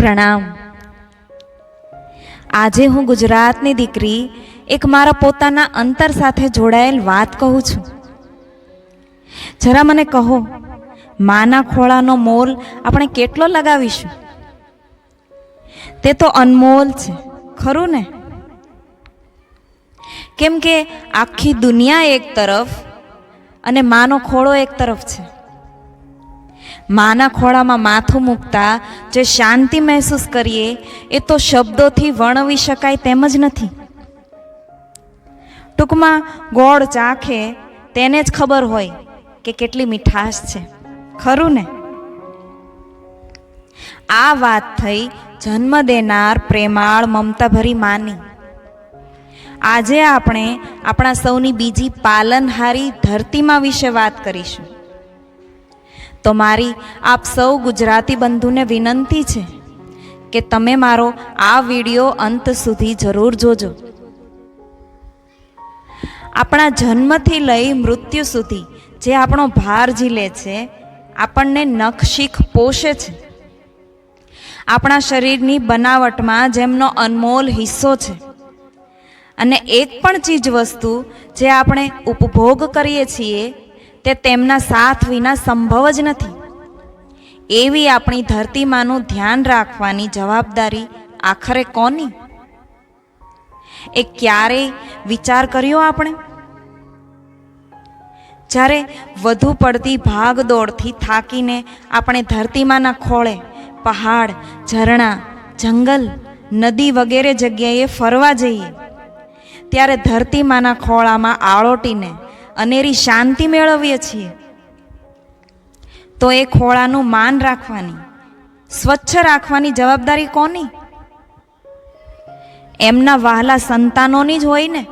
પ્રણામ. આજે હું ગુજરાતની દીકરી એક મારા પોતાના અંતર સાથે જોડાયેલ વાત કહું છું. જરા મને કહો, માના ખોળાનો મોલ આપણે કેટલો લગાવીશું? તે તો અનમોલ છે, ખરું ને? કેમ કે આખી દુનિયા એક તરફ અને માનો ખોળો એક તરફ છે. માના ખોળામાં માથું મૂકતા જે શાંતિ મહેસૂસ કરીએ, એ તો શબ્દોથી વર્ણવી શકાય તેમ જ નથી. ટૂંકમાં ગોળ ચાખે તેને જ ખબર હોય કે કેટલી મીઠાશ છે. ખરું ને? આ વાત થઈ જન્મ દેનાર પ્રેમાળ મમતાભરી માની. આજે આપણે આપણા સૌની બીજી પાલનહારી ધરતીમાં વિશે વાત કરીશું. તો મારી, આપ સૌ ગુજરાતી બંધુને વિનંતી છે કે તમે મારો આ વિડિયો અંત સુધી જરૂર જોજો. આપણા જન્મથી લઈ મૃત્યુ સુધી જે આપણો ભાર ઝીલે છે, આપણને નખશીખ પોષે છે. આપણા શરીરની બનાવટમાં જેમનો અનમોલ હિસ્સો છે. અને એક પણ ચીજ વસ્તુ જે આપણે ઉપભોગ કરીએ છીએ તે તેમના સાથ વિના સંભવ જ નથી. એવી આપણી ધરતીમાંનું ધ્યાન રાખવાની જવાબદારી આખરે કોની? એ ક્યારેય વિચાર કર્યો આપણે? જ્યારે વધુ પડતી ભાગદોડથી થાકીને આપણે ધરતીમાંના ખોળે, પહાડ, ઝરણા, જંગલ, નદી વગેરે જગ્યાએ ફરવા જઈએ, ત્યારે ધરતીમાંના ખોળામાં આળોટીને અનેરી શાંતિ મેળવીએ છીએ. તો એ ખોળાનું માન રાખવાની, સ્વચ્છ રાખવાની જવાબદારી કોની? એમના વહાલા સંતાનોની જ હોય ને?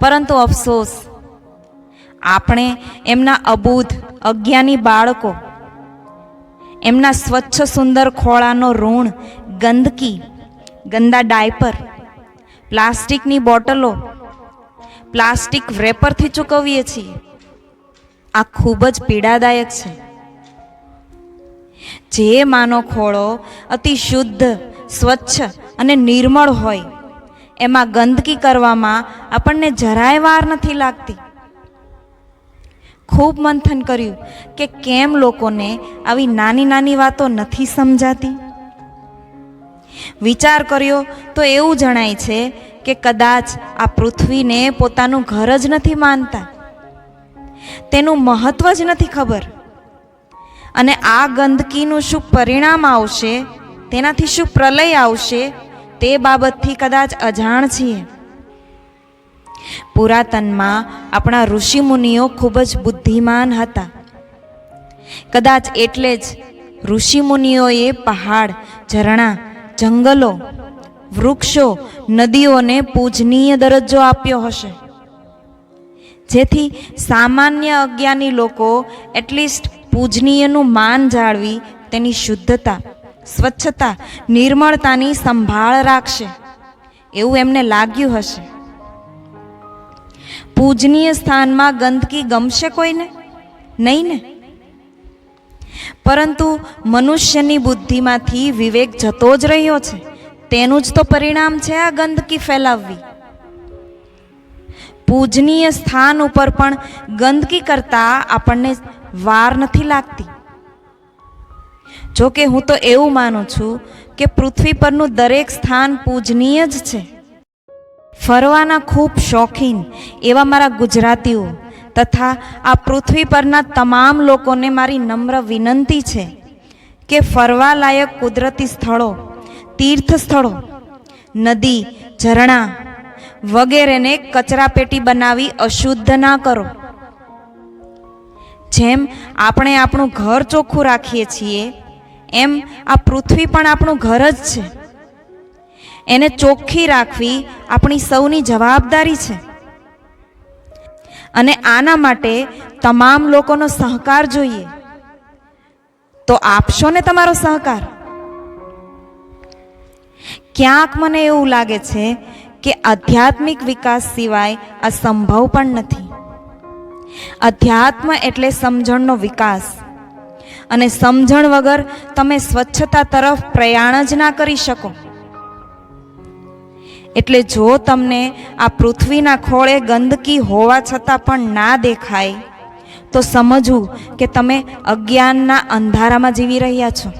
પરંતુ અફસોસ, આપણે એમના અબૂધ, અજ્ઞાની બાળકો, એમના સ્વચ્છ સુંદર ખોળાનો ઋણ, ગંદકી, ગંદા ડાયપર, પ્લાસ્ટિકની બોટલો પ્લાસ્ટિક રેપરથી ચૂકવીએ છીએ. આ ખૂબ જ પીડાદાયક છે. જે માનો ખોળો અતિ શુદ્ધ, સ્વચ્છ અને નિર્મળ હોય, એમાં ગંદકી કરવામાં આપણને જરાય વાર નથી લાગતી. ખૂબ મંથન કર્યું કે કેમ લોકોને આવી નાની નાની વાતો નથી સમજાતી. વિચાર કર્યો તો એવું જણાય છે કે કદાચ આ પૃથ્વીને પોતાનું ઘર જ નથી માનતા. તેનું મહત્વ જ નથી ખબર. અને આ ગંદકીનું શું પરિણામ આવશે, તેનાથી શું પ્રલય આવશે, તે બાબતથી કદાચ અજાણ છીએ. પુરાતનમાં આપણા ઋષિમુનિઓ ખૂબ જ બુદ્ધિમાન હતા. કદાચ એટલે જ ઋષિમુનિઓએ પહાડ, ઝરણા, જંગલો વૃક્ષો, નદીઓને પૂજનીય દરજ્જો આપ્યો હશે. જેથી સામાન્ય અજ્ઞાની લોકો એટલીસ્ટ પૂજનીયનું માન જાળવી તેની શુદ્ધતા, સ્વચ્છતા, નિર્મળતાની સંભાળ રાખશે. એવું એમને લાગ્યું હશે. પૂજનીય સ્થાનમાં ગંદકી ગમશે કોઈને? નહીં ને? પરંતુ મનુષ્યની બુદ્ધિમાંથી વિવેક જતો જ રહ્યો છે. તેનું જ તો પરિણામ છે આ ગંદકી ફેલાવવી. પૂજનીય સ્થાન ઉપર પણ ગંદકી કરતા આપણને વાર નથી લાગતી. જો કે હું તો એવું માનું છું કે પૃથ્વી પરનું દરેક સ્થાન પૂજનીય જ છે. ફરવાના ખૂબ શોખીન એવા મારા ગુજરાતીઓ તથા આ પૃથ્વી પરના તમામ લોકોને મારી નમ્ર વિનંતી છે કે ફરવા લાયક કુદરતી સ્થળો તીર્થ સ્થળો નદી, ઝરણા વગેરેને કચરાપેટી બનાવી અશુદ્ધ ના કરો. જેમ આપણે આપણું ઘર ચોખ્ખું રાખીએ છીએ, એમ આ પૃથ્વી પણ આપણું ઘર જ છે. એને ચોખ્ખી રાખવી આપણી સૌની જવાબદારી છે. અને આના માટે તમામ લોકોનો સહકાર જોઈએ. તો આપશો ને તમારો સહકાર? ક્યાંક મને એવું લાગે છે કે આધ્યાત્મિક વિકાસ સિવાય આ સંભવ પણ નથી. અધ્યાત્મ એટલે સમજણનો વિકાસ. અને સમજણ વગર તમે સ્વચ્છતા તરફ પ્રયાણ જ ના કરી શકો. એટલે જો તમને આ પૃથ્વીના ખોળે ગંદકી હોવા છતાં પણ ના દેખાય, તો સમજવું કે તમે અજ્ઞાનના અંધારામાં જીવી રહ્યા છો.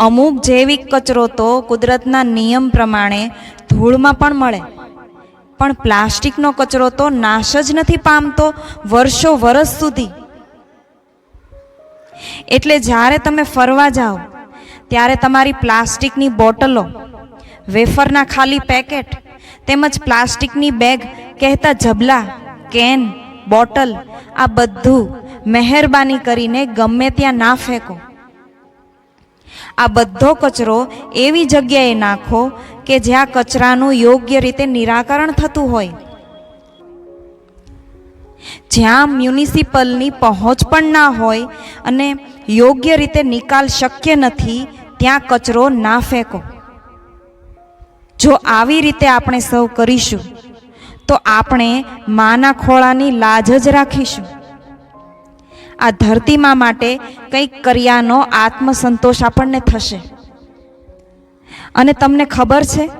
અમુક જૈવિક કચરો તો કુદરતના નિયમ પ્રમાણે ધૂળમાં પણ મળે. પણ પ્લાસ્ટિકનો કચરો તો નાશ જ નથી પામતો વર્ષો વર્ષ સુધી. એટલે જ્યારે તમે ફરવા જાઓ, ત્યારે તમારી પ્લાસ્ટિકની બોટલો, વેફરના ખાલી પેકેટ, તેમજ પ્લાસ્ટિકની બેગ, કહેતા જબલા કેન, બોટલ, આ બધું મહેરબાની કરીને ગમે ત્યાં ના ફેંકો. આ બધો કચરો એવી જગ્યાએ નાખો કે જ્યાં કચરાનું યોગ્ય રીતે નિરાકરણ થતું હોય. જ્યાં મ્યુનિસિપલની પહોંચ પણ ના હોય અને યોગ્ય રીતે નિકાલ શક્ય નથી, ત્યાં કચરો ના ફેંકો. જો આવી રીતે આપણે સૌ કરીશું, તો આપણે માના ખોળાની લાજ જ રાખીશું. આ ધરતીમાં માટે કંઈક કર્યાનો આત્મસંતોષ આપણને થશે. અને તમને ખબર છે,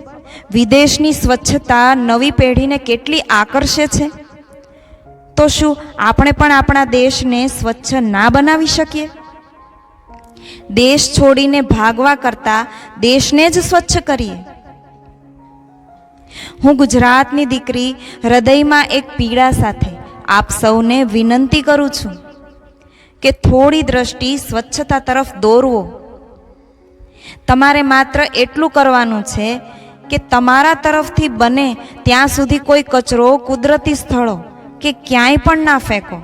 વિદેશની સ્વચ્છતા નવી પેઢીને કેટલી આકર્ષે છે? તો શું આપણે પણ આપણા દેશને સ્વચ્છ ના બનાવી શકીએ? દેશ છોડીને ભાગવા કરતાં દેશને જ સ્વચ્છ કરીએ. હું ગુજરાતની દીકરી હૃદયમાં એક પીડા સાથે આપ સૌને વિનંતી કરું છું. કે થોડી દ્રષ્ટિ સ્વચ્છતા તરફ દોરવો. તમારે માત્ર એટલું કરવાનું છે કે તમારા તરફથી બને ત્યાં સુધી કોઈ કચરો, કુદરતી સ્થળો કે ક્યાંય પણ ના ફેંકો.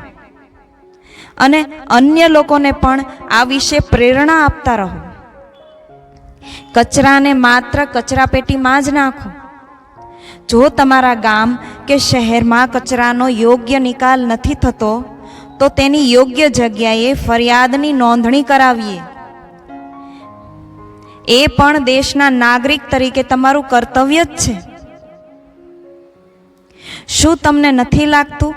અને અન્ય લોકોને પણ આ વિશે પ્રેરણા આપતા રહો. કચરાને માત્ર કચરાપેટીમાં જ નાખો. જો તમારા ગામ કે શહેરમાં કચરાનો યોગ્ય નિકાલ નથી થતો તો તેની યોગ્ય જગ્યાએ ફરિયાદની નોંધણી કરાવીએ. એ પણ દેશના નાગરિક તરીકે તમારું કર્તવ્ય જ છે. શું તમને નથી લાગતું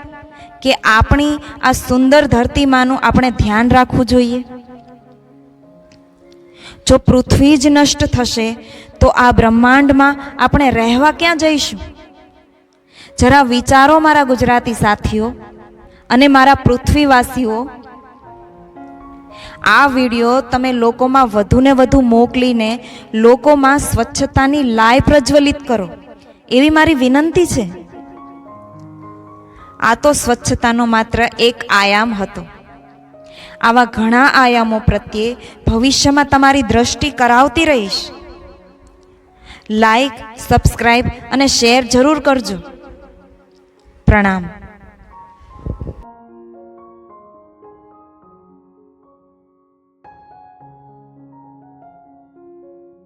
કે આપણી આ સુંદર ધરતીમાંનું આપણે ધ્યાન રાખવું જોઈએ? જો પૃથ્વી જ નષ્ટ થશે, તો આ બ્રહ્માંડમાં આપણે રહેવા ક્યાં જઈશું? જરા વિચારો મારા ગુજરાતી સાથીઓ. અને મારા પૃથ્વીવાસીઓ, આ વીડિયો તમે લોકોમાં વધુને વધુ મોકલીને લોકોમાં સ્વચ્છતાની લાય પ્રજ્વલિત કરો. એવી મારી વિનંતી છે. આ તો સ્વચ્છતાનો માત્ર એક આયામ હતો. આવા ઘણા આયામો પ્રત્યે ભવિષ્યમાં તમારી દ્રષ્ટિ કરાવતી રહીશ. લાઈક સબસ્ક્રાઈબ અને શેર જરૂર કરજો. પ્રણામ.